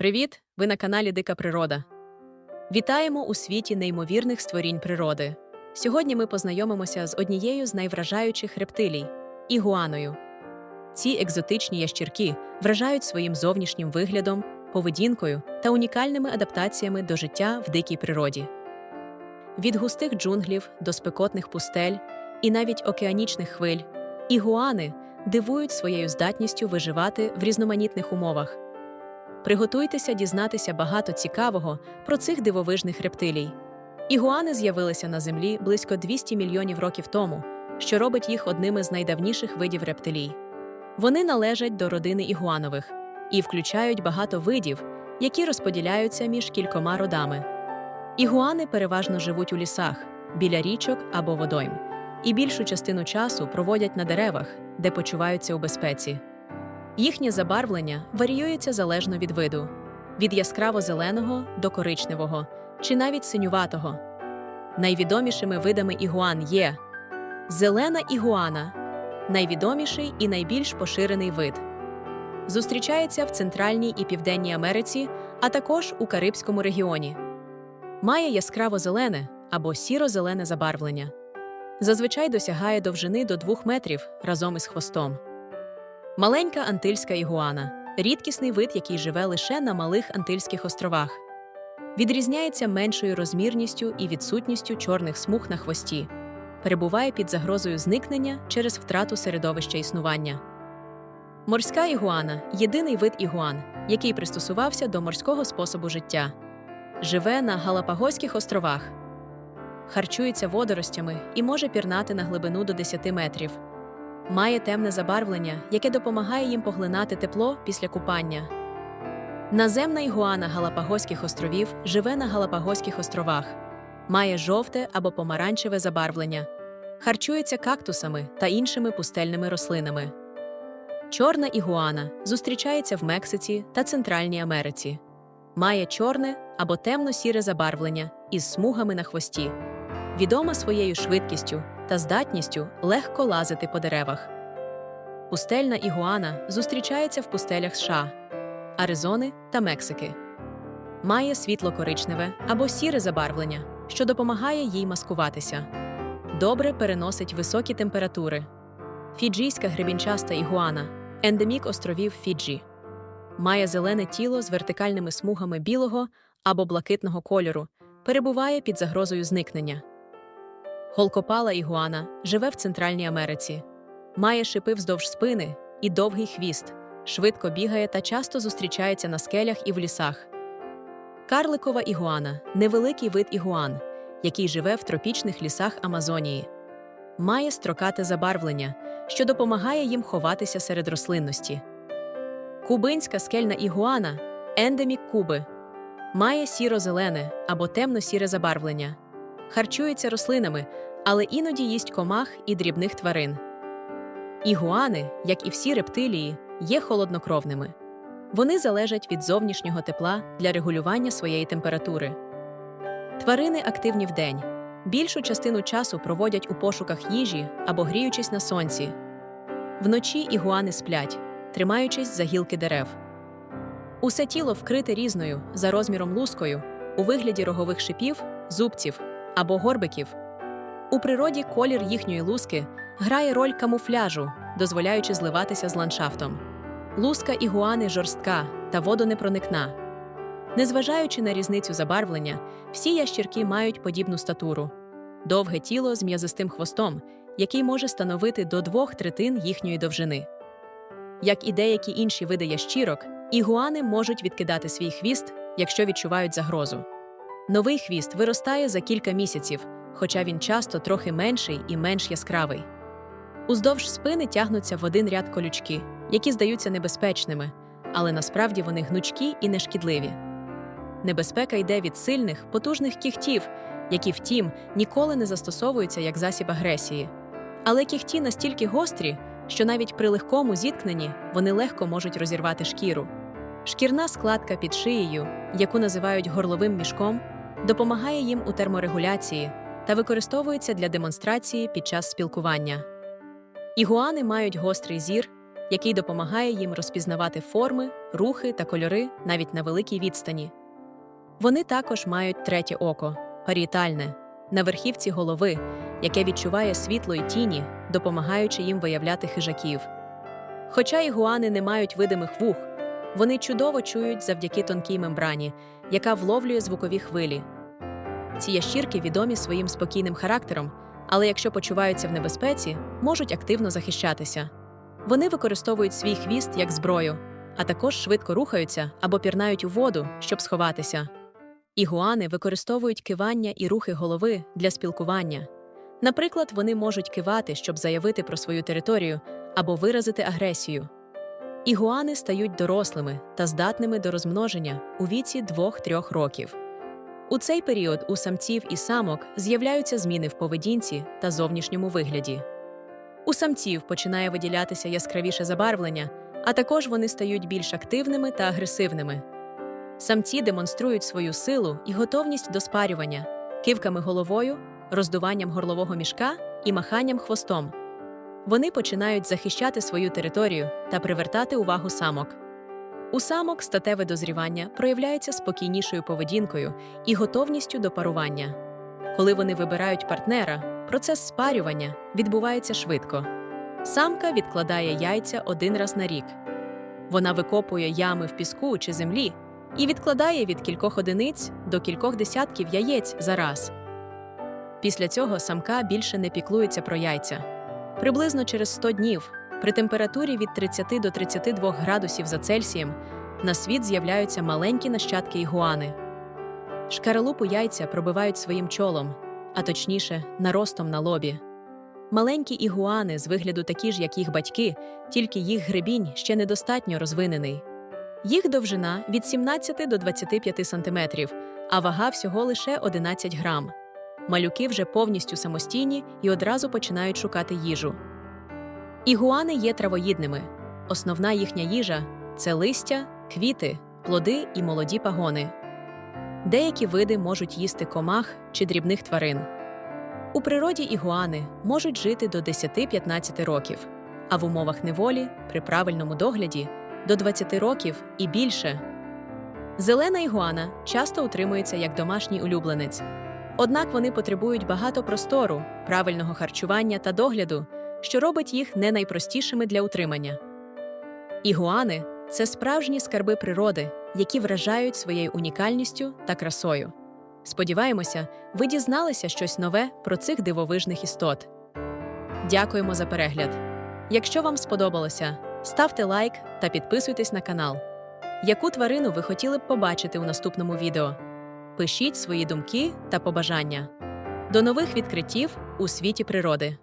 Привіт! Ви на каналі Дика Природа. Вітаємо у світі неймовірних створінь природи. Сьогодні ми познайомимося з однією з найвражаючих рептилій ігуаною. Ці екзотичні ящірки вражають своїм зовнішнім виглядом, поведінкою та унікальними адаптаціями до життя в дикій природі. Від густих джунглів до спекотних пустель і навіть океанічних хвиль ігуани дивують своєю здатністю виживати в різноманітних умовах. Приготуйтеся дізнатися багато цікавого про цих дивовижних рептилій. Ігуани з'явилися на Землі близько 200 мільйонів років тому, що робить їх одними з найдавніших видів рептилій. Вони належать до родини ігуанових і включають багато видів, які розподіляються між кількома родами. Ігуани переважно живуть у лісах, біля річок або водойм, і більшу частину часу проводять на деревах, де почуваються у безпеці. Їхнє забарвлення варіюється залежно від виду від яскраво-зеленого до коричневого чи навіть синюватого. Найвідомішими видами ігуан є зелена ігуана найвідоміший і найбільш поширений вид. Зустрічається в Центральній і Південній Америці, а також у Карибському регіоні. Має яскраво-зелене або сіро-зелене забарвлення. Зазвичай досягає довжини до 2 метрів разом із хвостом. Маленька антильська ігуана рідкісний вид, який живе лише на малих Антильських островах. Відрізняється меншою розмірністю і відсутністю чорних смуг на хвості, перебуває під загрозою зникнення через втрату середовища існування. Морська ігуана єдиний вид ігуан, який пристосувався до морського способу життя. Живе на Галапагоських островах, харчується водоростями і може пірнати на глибину до 10 метрів. Має темне забарвлення, яке допомагає їм поглинати тепло після купання. Наземна ігуана Галапагоських островів живе на Галапагоських островах, має жовте або помаранчеве забарвлення, харчується кактусами та іншими пустельними рослинами. Чорна ігуана зустрічається в Мексиці та Центральній Америці. Має чорне або темно-сіре забарвлення із смугами на хвості, відома своєю швидкістю та здатністю легко лазити по деревах. Пустельна ігуана зустрічається в пустелях США, Аризони та Мексики. Має світло-коричневе або сіре забарвлення, що допомагає їй маскуватися. Добре переносить високі температури. Фіджійська гребінчаста ігуана ендемік островів Фіджі. Має зелене тіло з вертикальними смугами білого або блакитного кольору, перебуває під загрозою зникнення. Голкопала ігуана живе в Центральній Америці, має шипи вздовж спини і довгий хвіст, швидко бігає та часто зустрічається на скелях і в лісах. Карликова ігуана невеликий вид ігуан, який живе в тропічних лісах Амазонії. Має строкате забарвлення, що допомагає їм ховатися серед рослинності. Кубинська скельна ігуана ендемік Куби. Має сіро-зелене або темно-сіре забарвлення. Харчується рослинами, але іноді їсть комах і дрібних тварин. Ігуани, як і всі рептилії, є холоднокровними. Вони залежать від зовнішнього тепла для регулювання своєї температури. Тварини активні вдень. Більшу частину часу проводять у пошуках їжі або гріючись на сонці. Вночі ігуани сплять, тримаючись за гілки дерев. Усе тіло вкрите різною за розміром лускою у вигляді рогових шипів, зубців або горбиків. У природі колір їхньої луски грає роль камуфляжу, дозволяючи зливатися з ландшафтом. Луска ігуани жорстка та водонепроникна. Незважаючи на різницю забарвлення, всі ящірки мають подібну статуру довге тіло з м'язистим хвостом, який може становити до двох третин їхньої довжини. Як і деякі інші види ящірок, ігуани можуть відкидати свій хвіст, якщо відчувають загрозу. Новий хвіст виростає за кілька місяців, хоча він часто трохи менший і менш яскравий. Уздовж спини тягнуться в один ряд колючки, які здаються небезпечними, але насправді вони гнучкі і нешкідливі. Небезпека йде від сильних, потужних кігтів, які, втім, ніколи не застосовуються як засіб агресії. Але кігті настільки гострі, що навіть при легкому зіткненні вони легко можуть розірвати шкіру. Шкірна складка під шиєю, яку називають горловим мішком, допомагає їм у терморегуляції та використовується для демонстрації під час спілкування. Ігуани мають гострий зір, який допомагає їм розпізнавати форми, рухи та кольори навіть на великій відстані. Вони також мають третє око паріетальне, на верхівці голови, яке відчуває світло і тіні, допомагаючи їм виявляти хижаків. Хоча ігуани не мають видимих вух, вони чудово чують завдяки тонкій мембрані, яка вловлює звукові хвилі. Ці ящірки відомі своїм спокійним характером, але якщо почуваються в небезпеці, можуть активно захищатися. Вони використовують свій хвіст як зброю, а також швидко рухаються або пірнають у воду, щоб сховатися. Ігуани використовують кивання і рухи голови для спілкування. Наприклад, вони можуть кивати, щоб заявити про свою територію або виразити агресію. Ігуани стають дорослими та здатними до розмноження у віці 2-3 років. У цей період у самців і самок з'являються зміни в поведінці та зовнішньому вигляді. У самців починає виділятися яскравіше забарвлення, а також вони стають більш активними та агресивними. Самці демонструють свою силу і готовність до спарювання кивками головою, роздуванням горлового мішка і маханням хвостом. Вони починають захищати свою територію та привертати увагу самок. У самок статеве дозрівання проявляється спокійнішою поведінкою і готовністю до парування. Коли вони вибирають партнера, процес спарювання відбувається швидко. Самка відкладає яйця один раз на рік. Вона викопує ями в піску чи землі і відкладає від кількох одиниць до кількох десятків яєць за раз. Після цього самка більше не піклується про яйця. Приблизно через 100 днів, при температурі від 30 до 32 градусів за Цельсієм, на світ з'являються маленькі нащадки ігуани. Шкаралупу яйця пробивають своїм чолом, а точніше, наростом на лобі. Маленькі ігуани з вигляду такі ж, як їх батьки, тільки їх гребінь ще недостатньо розвинений. Їх довжина від 17 до 25 см, а вага всього лише 11 грам. Малюки вже повністю самостійні і одразу починають шукати їжу. Ігуани є травоїдними. Основна їхня їжа це листя, квіти, плоди і молоді пагони. Деякі види можуть їсти комах чи дрібних тварин. У природі ігуани можуть жити до 10-15 років, а в умовах неволі, при правильному догляді, до 20 років і більше. Зелена ігуана часто утримується як домашній улюбленець. Однак вони потребують багато простору, правильного харчування та догляду, що робить їх не найпростішими для утримання. Ігуани це справжні скарби природи, які вражають своєю унікальністю та красою. Сподіваємося, ви дізналися щось нове про цих дивовижних істот. Дякуємо за перегляд. Якщо вам сподобалося, ставте лайк та підписуйтесь на канал. Яку тварину ви хотіли б побачити у наступному відео? Пишіть свої думки та побажання. До нових відкриттів у світі природи.